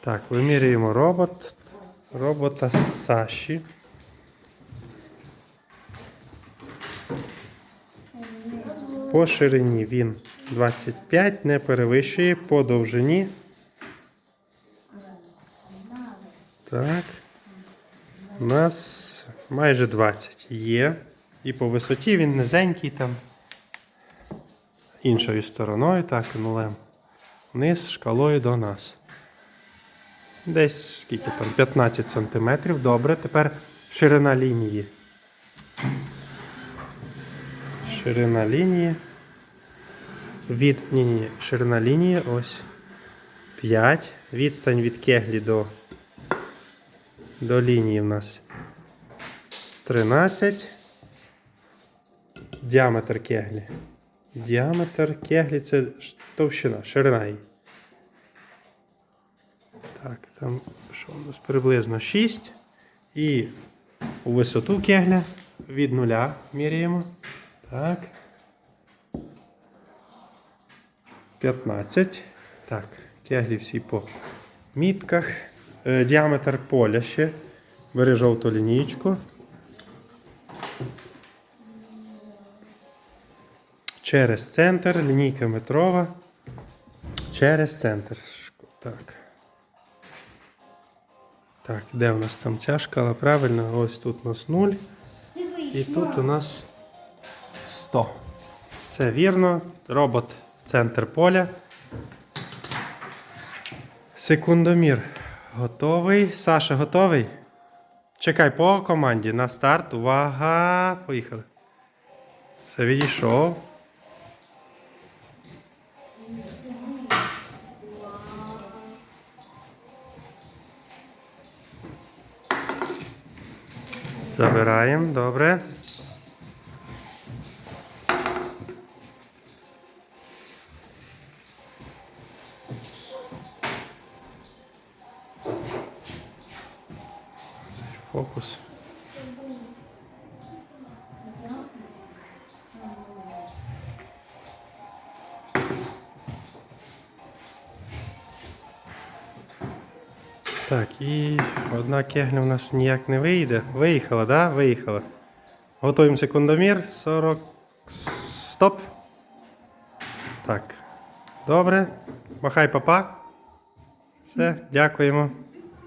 Так, вимірюємо робот. Робота Саші. По ширині він 25, не перевищує, по довжині. Так. У нас майже 20 є. І по висоті він низенький там. Іншою стороною, так, нулем. Вниз шкалою до нас. Десь скільки там? 15 сантиметрів. Добре. Тепер ширина лінії. Ширина лінії. Від. Ні, ні. Ширина лінії ось 5. Відстань від кеглі до, до лінії в нас 13. Діаметр кеглі. Діаметр кеглі це товщина, ширина її. Так, там що у нас приблизно 6. І у висоту кегля від нуля міряємо. Так. 15. Так, кеглі всі по мітках. Е, діаметр поля ще. Бери жовту лінійку. Через центр, лінійка метрова. Через центр. Так. Так, де у нас там ця шкала? Правильно, ось тут у нас 0. І тут у нас 100. Все вірно. Робот центр поля. Секундомір готовий. Саша готовий? Чекай по команді. На старт. Увага! Поїхали. Все відійшов. Забираємо, добре. Фокус. Так, і одна кегля у нас ніяк не вийде. Виїхала? Да? Виїхала. Готуємо секундомір. 40. Стоп. Так. Добре. Махай папа. Все, дякуємо.